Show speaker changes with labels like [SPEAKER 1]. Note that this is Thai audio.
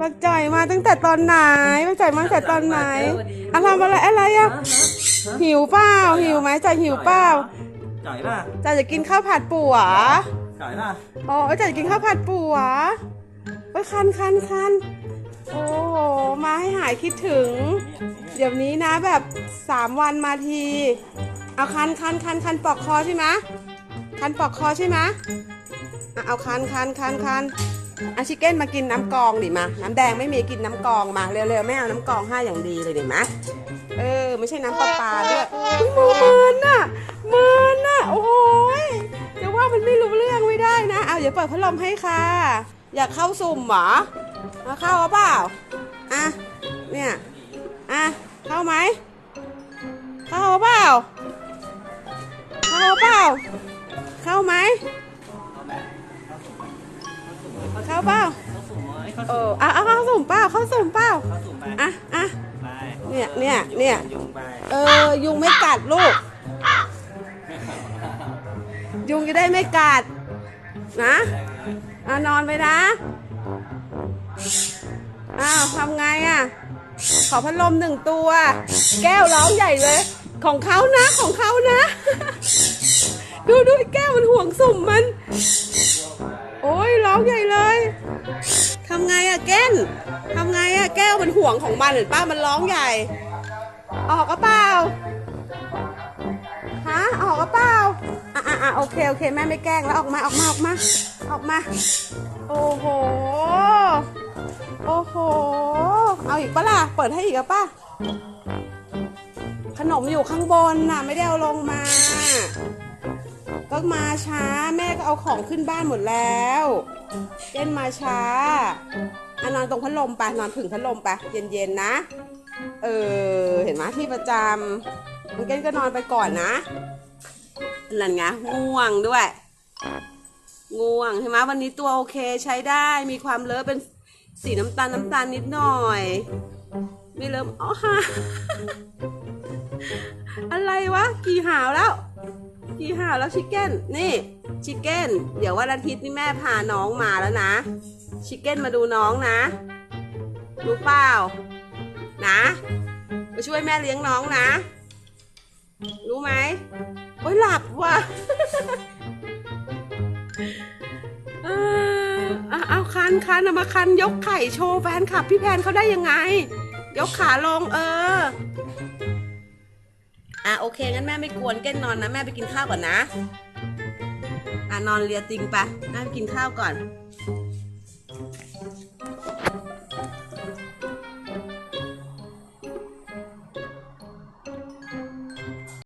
[SPEAKER 1] บักจ่อยมาตั้งแต่ตอนไหนบักจ่อยมาตั้งแต่ตอนไหนอะทำอะไรอะไรอะหิวเปล่าหิวไหมจ่อยหิวเปล่า
[SPEAKER 2] จ่ายป่ะ
[SPEAKER 1] จ่อยจะกินข้าวผัดปูเหรอ
[SPEAKER 2] จ่ายป่ะ
[SPEAKER 1] อ๋อจ่อยจะกินข้าวผัดปูเหรอโอ้ยคันคันคันโอ้โหมาให้หายคิดถึง เดี๋ยวนี้นะแบบสามวันมาทีเอาคันคันคันคันปอกคอใช่ไหมคันปอกคอใช่ไหมอะเอาคันคันคันคัน อาชิเก้นมากินน้ำกองดิมา น้ำแดงไม่มีกินน้ำกองมา เร็วๆไม่เอาน้ำกองให้อย่างดีเลยดิมะเออ ไม่ใช่น้ำประปลาด้วยมือมันน่ะมือน่ะ โอ้ยจะว่ามันไม่รู้เรื่องไม่ได้นะเอาเดี๋ยวเปิดพัดลมให้ค่ะ อยากเข้าสุ่มเหรอมาเข้าเปล่าอะเนี่ยอะเข้าไหมเข้าเปล่าเข้าเปล่าเข้าไหม เขาเปล่า
[SPEAKER 2] เขาสุ่มป้า
[SPEAKER 1] เอ
[SPEAKER 2] สุ่ม
[SPEAKER 1] อเอาเอาเข้าสุ่มเปล่าเข้าสุ่มเปล่าอะอะเนี่ยเนี่ยเนี่ยเออยุงไม่กัดลูก ยุงจะได้ไม่กัด นะอะนอนไปนะอ้าวทำไงอะ ขอพัดลมหนึ่งตัว แก้วร้องใหญ่เลย ของเขานะของเขานะ ดูดูแก้วมันห่วงสุ่มมัน โอ้ยร้องใหญ่ำไงอะเก้นทำไงอะแก้วมันห่วงของมันเห็นป้ามันร้องใหญ่ ออกก็เปล่าฮะออกก็เปล่าอะอะอะโอเคโอเคแม่ไม่แกล้งแล้วออกมาออกมาออกมาออกมา โอ้โหโอ้โหเอาอีกปะล่ะเปิดให้อีกอะป้าขนมอยู่ข้างบนน่ะ ไม่ได้เอาลงมา ก็มาช้า แม่ก็เอาของขึ้นบ้านหมดแล้วเก้นมาช้าอะนอนตรงพัดลมไปนอนผึ่งพัดลมไปเย็นๆนะ เออเห็นไหมที่ประจำมันเก้นก็นอนไปก่อนนะนั่นไงง่วงด้วย ง่วงใช่ไหมวันนี้ตัวโอเคใช้ได้มีความเลอะเป็นสีน้ำตาลน้ำตาลนิดหน่อย ไม่เริ่มอ๋อฮะอะไรวะ กี่หาวแล้ว กี่หาแล้วชิคเก้นนี่ชิคเก้นเดี๋ยววันอาทิตย์นี่แม่พาน้องมาแล้วนะชิคเก้นมาดูน้องนะรู้เปล่านะมาช่วยแม่เลี้ยงน้องนะ รู้ไหมโอ้ยหลับว่ะเอาเอาคันคันเอามาคันยกไข่โชว์แฟนคลับพี่แพนเขาได้ยังไง ยกขาลงเออ โอเคงั้นแม่ไม่กวนเก้นนอนนะแม่ไปกินข้าวก่อนนะ อะนอนเรียติงไปแม่ไปกินข้าวก่อน